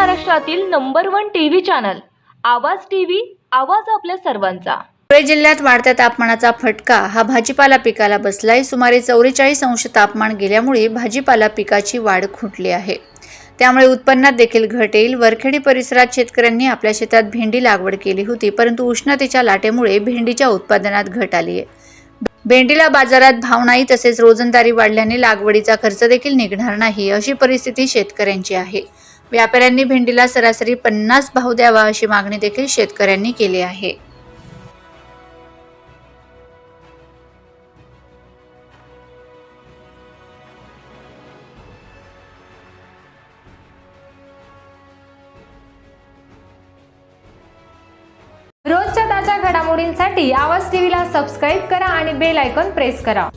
महाराष्ट्रातील number one TV channel Awaaz TV आवाज आपल्या सर्वांचा. धुळे जिल्ह्यात वाढत्या तापमानाचा फटका हा भाजीपाला पिकाला बसलाय. सुमारे चौवेचाळीस अंश तापमान गेल्यामुळे भाजीपाला पिकाची वाढ खुंटली आहे. त्यामुळे उत्पन्नात देखील घट येईल. वरखेडी परिसरात शेतकऱ्यांनी आपल्या शेतात भेंडी लागवड केली होती परंतु उष्णतेच्या लाटेमुळे भेंडीच्या उत्पादनात घट आली आहे. भेंडीला बाजारात भाव नाही तसेच रोजंदारी वाढल्याने लागवडीचा खर्च देखील निघणार नाही अशी परिस्थिती शेतकऱ्यांची आहे. व्यापाऱ्यांनी भेंडीला सरासरी पन्नास भाव द्यावा अशी मागणी देखील शेतकऱ्यांनी केली आहे. रोजच्या ताज्या घडामोडींसाठी आवाज टीव्हीला सबस्क्राईब करा आणि बेल आयकॉन प्रेस करा.